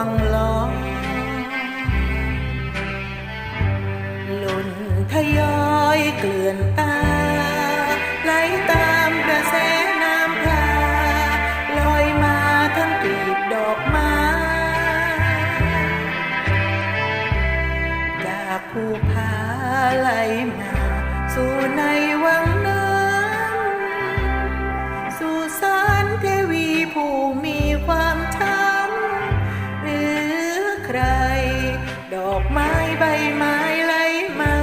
ังลอหล่นทยอยเกลื่อนตา ไหลตามกระแสน้ำพลาลอยมาทั้งกลีบดอกไม้จากภูผาไหลมา สู่ใน ใคร ดอกไม้ใบไม้ไหลมา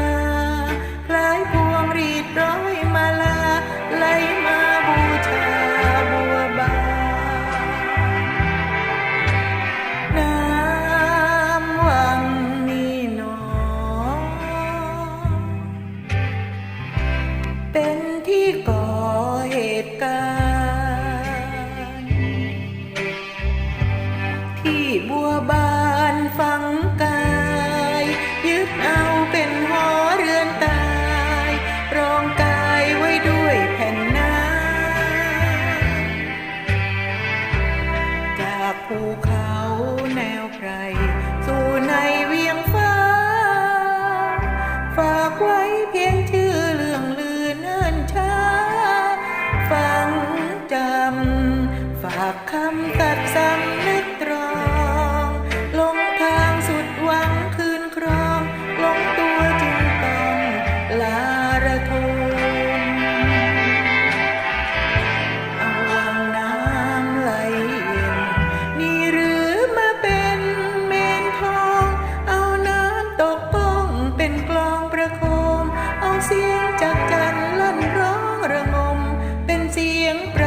คล้ายพวงรีดร้อยมาลาไหลมาบูชาบัวบานน้ำวังนี่หนอ เป็นที่ก่อเหตุการณ์ที่บัวบานากคำตัดสำนึกตรองลงทางสุดหวังคืนครองลงตัวจึงต้องลาระทมเอาวังน้ำไหลเย็นนี่หรือมาเป็นเมนทอง เอาน้ำตกป้องเป็นกลองประโคม เอาเสียงจากจันลั่นร้องระงม เป็นเสียงประ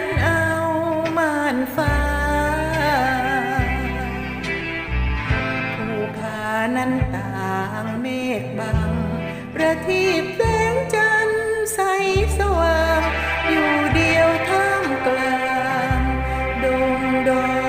นเอาม่านฟ้า ผู้พานั้นต่างเมฆบัง ประทีปแสงจันทร์ใสสว่าง อยู่เดียวท่ามกลางดงดอย